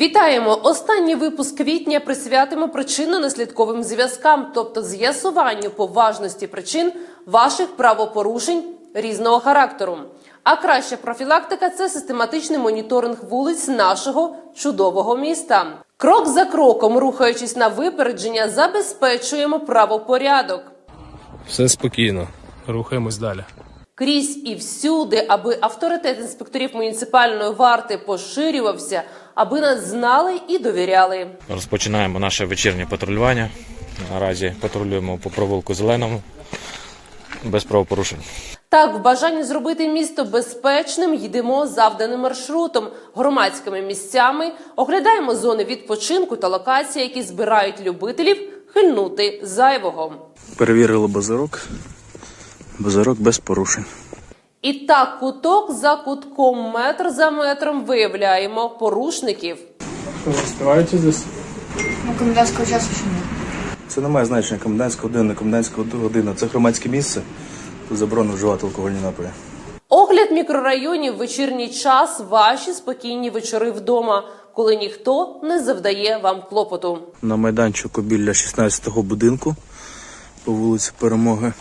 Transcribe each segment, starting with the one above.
Вітаємо! Останній випуск квітня присвятимо причинно-наслідковим зв'язкам, тобто з'ясуванню поважності причин ваших правопорушень різного характеру. А краща профілактика це систематичний моніторинг вулиць нашого чудового міста. Крок за кроком, рухаючись на випередження, забезпечуємо правопорядок. Все спокійно. Рухаємось далі. Крізь і всюди, аби авторитет інспекторів муніципальної варти поширювався, аби нас знали і довіряли. Розпочинаємо наше вечірнє патрулювання. Наразі патрулюємо по провулку Зеленому без правопорушень. Так, в бажанні зробити місто безпечним йдемо завданим маршрутом, громадськими місцями, оглядаємо зони відпочинку та локації, які збирають любителів хильнути зайвого. Перевірили базирок. Базирок без порушень. І так, куток за кутком, метр за метром виявляємо порушників. Что, вы успеваете здесь? Ну, комендантского часа еще нет. Це не має значення комендантська година, комендантська година. Це громадське місце. Тут заборонено вживати алкогольні напої. Огляд мікрорайонів вечірній час ваші спокійні вечори вдома, коли ніхто не завдає вам клопоту. На майданчику біля 16-го будинку по вулиці Перемоги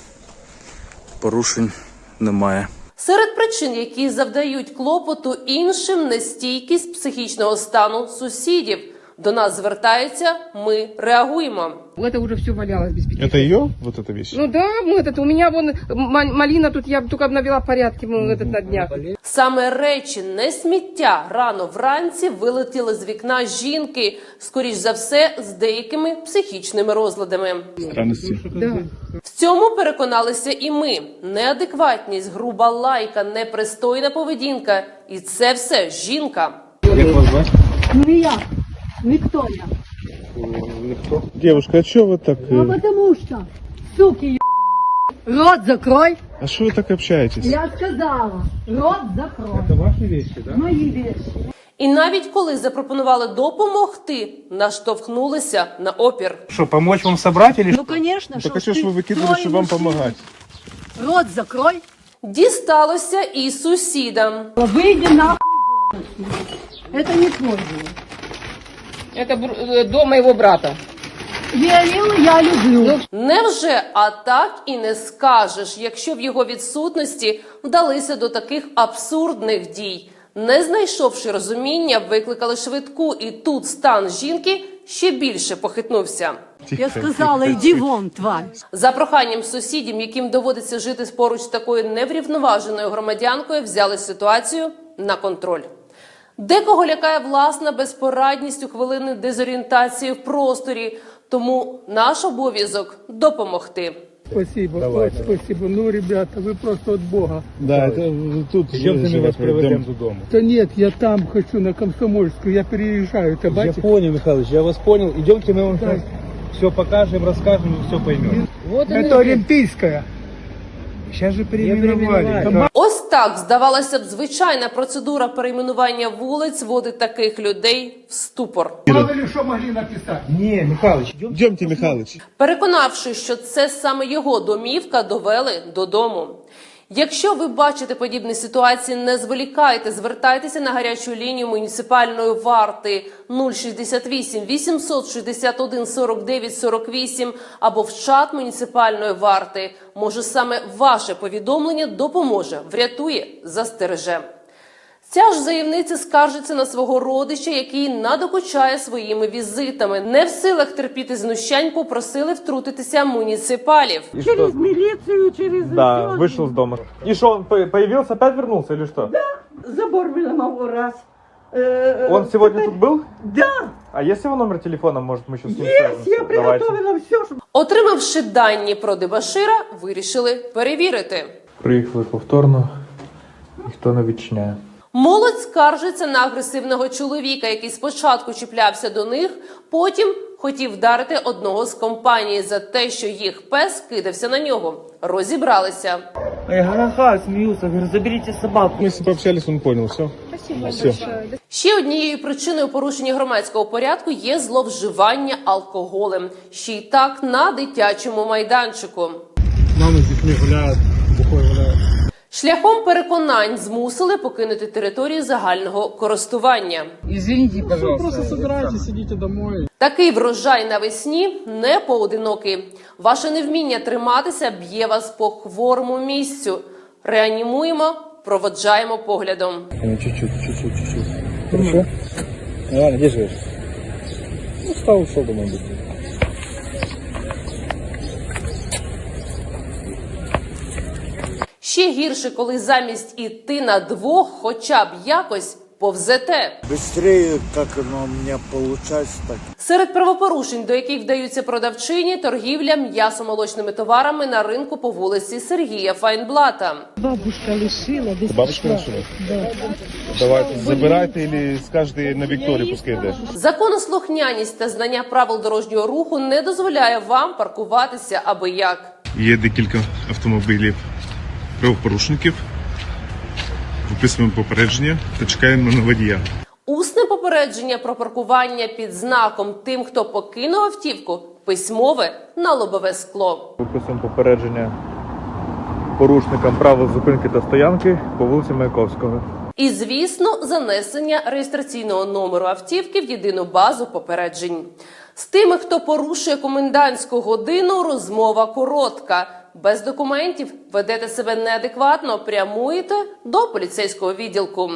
порушень немає. Серед причин, які завдають клопоту іншим, нестійкість психічного стану сусідів. До нас звертаються, ми реагуємо. Это уже все валялось без пяти. Это ее, вот эта вещь? Ну да, мы этот, у меня вон ма- малина тут, я только навела порядки мы этот на днях. Саме речі не сміття рано вранці вилетіли з вікна жінки, скоріш за все, з деякими психічними розладами. Странности. Да. В цьому переконалися і ми. Неадекватність, груба лайка, непристойна поведінка. І це все жінка. Як вас звати? Не я, Виктория. Девушка, а чого ви так... А потому что, суки, ё... Рот закрой. А що ви так общаетесь? Я сказала, рот закрой. Это ваши вещи, да? Мои вещи. І навіть коли запропонували допомогти, наштовхнулися на опір. Что, помочь вам собрать или Ну, конечно, Так что а что ж вы выкидывали, чтобы вам помогать? Рот закрой. Дісталося і сусідам. Выйди нахуй. Это не твой дом. Это э, дом моего брата. Виолилу я люблю. Невже а так і не скажеш, якщо в його відсутності вдалися до таких абсурдних дій? Не знайшовши розуміння, викликали швидку, і тут стан жінки ще більше похитнувся. Я сказала, иди вон, тварь. За проханням сусідів, яким доводиться жити поруч з такою неврівноваженою громадянкою, взяли ситуацію на контроль. Декого лякає власна безпорадність у хвилини дезорієнтації в просторі, тому наш обов'язок допомогти. Спасибо, ой, спасибо. Ну, ребята, вы просто от Бога. Да, это тут Ждемте, мы вас проведем додому. Да нет, я там хочу, на Комсомольскую, я переезжаю, ты Я бачишь? понял, Михайлович, я вас понял. Идемте, мы вам Да. сейчас все покажем, расскажем, вы все поймете. Вот Это Олимпийская. Сейчас же переименовали. переименовали. Ось так здавалося б, звичайна процедура перейменування вулиць вводить таких людей в ступор. Мало що могли написати? Ні, Михайлович, йдемте, Михайлович. Переконавши, що це саме його домівка, довели додому. Якщо ви бачите подібні ситуації, не зволікайте, звертайтеся на гарячу лінію муніципальної варти 068 861 49 48 або в чат муніципальної варти. Може, саме ваше повідомлення допоможе, врятує, застереже. Ця ж заявниця скаржиться на свого родича, який надокучає своїми візитами. Не в силах терпіти знущань, попросили втрутитися муніципалів. Через милицию, через Да, вышел с дома. И что, он по- появился, опять вернулся или что? Забор выломал раз. Э, Он сегодня тут был? Да, А есть его номер телефона, может, мы сейчас с ним есть, свяжемся? я приготовила все, чтобы Отримавши дані про дебашира, вирішили перевірити. Приїхали повторно, ніхто не відчиняє. Молодь скаржиться на агресивного чоловіка, який спочатку чіплявся до них, потім хотів вдарити одного з компанії за те, що їх пес кидався на нього. Розібралися. Я ха-ха, говорю, заберите собаку. Мы с ним пообщались, он понял, все. Все. Ще однією причиною порушення громадського порядку є зловживання алкоголем, ще й так на дитячому майданчику. Мама с детьми гуляют, бухой гуляют. Шляхом переконань змусили покинути територію загального користування. Извините, пожалуйста. Просто собирайтесь, идите домой. Такий врожай навесні не поодинокий. Ваше невміння триматися б'є вас по хворому місцю. Реанімуємо, проводжаємо поглядом. Ну, чуть-чуть, чуть-чуть, чуть-чуть. Хорошо? Ладно, где живешь? Ну, стал, ушел домой быстрее. Ще гірше, коли замість іти на двох, хоча б якось повзете. Быстрее, как оно у получается, так Серед правопорушень, до яких вдаються продавчині, торгівля м'ясомолочними товарами на ринку по вулиці Сергія Файнблата. Бабушка лишила, десь Бабушка пішла. лишила? Да. Давайте, забирайте или скажете на Виктории, пускай йде. Законослухняність та знання правил дорожнього руху не дозволяє вам паркуватися аби як. Є декілька автомобілів правопорушників. Виписуємо попередження та чекаємо на водія. Усне попередження про паркування під знаком тим, хто покинув автівку, письмове на лобове скло. Виписуємо попередження порушникам правил зупинки та стоянки по вулиці Маяковського. І, звісно, занесення реєстраційного номеру автівки в єдину базу попереджень. З тими, хто порушує комендантську годину, розмова коротка. Без документів ведете себе неадекватно, прямуєте до поліцейського відділку.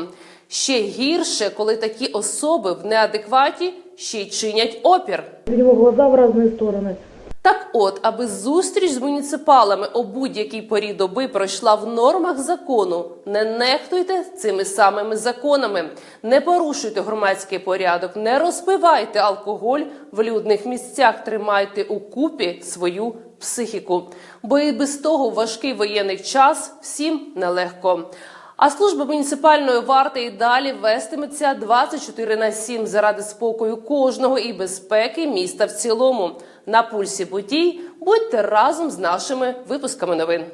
Ще гірше, коли такі особи в неадекваті ще й чинять опір. Його глаза в різні стороны. Так от, аби зустріч з муніципалами о будь-якій порі доби пройшла в нормах закону, не нехтуйте цими самими законами, не порушуйте громадський порядок, не розпивайте алкоголь в людних місцях, тримайте у купі свою психіку. Бо і без того важкий воєнний час всім нелегко. А служба муніципальної варти і далі вестиметься 24 на 7 заради спокою кожного і безпеки міста в цілому. На пульсі подій будьте разом з нашими випусками новин.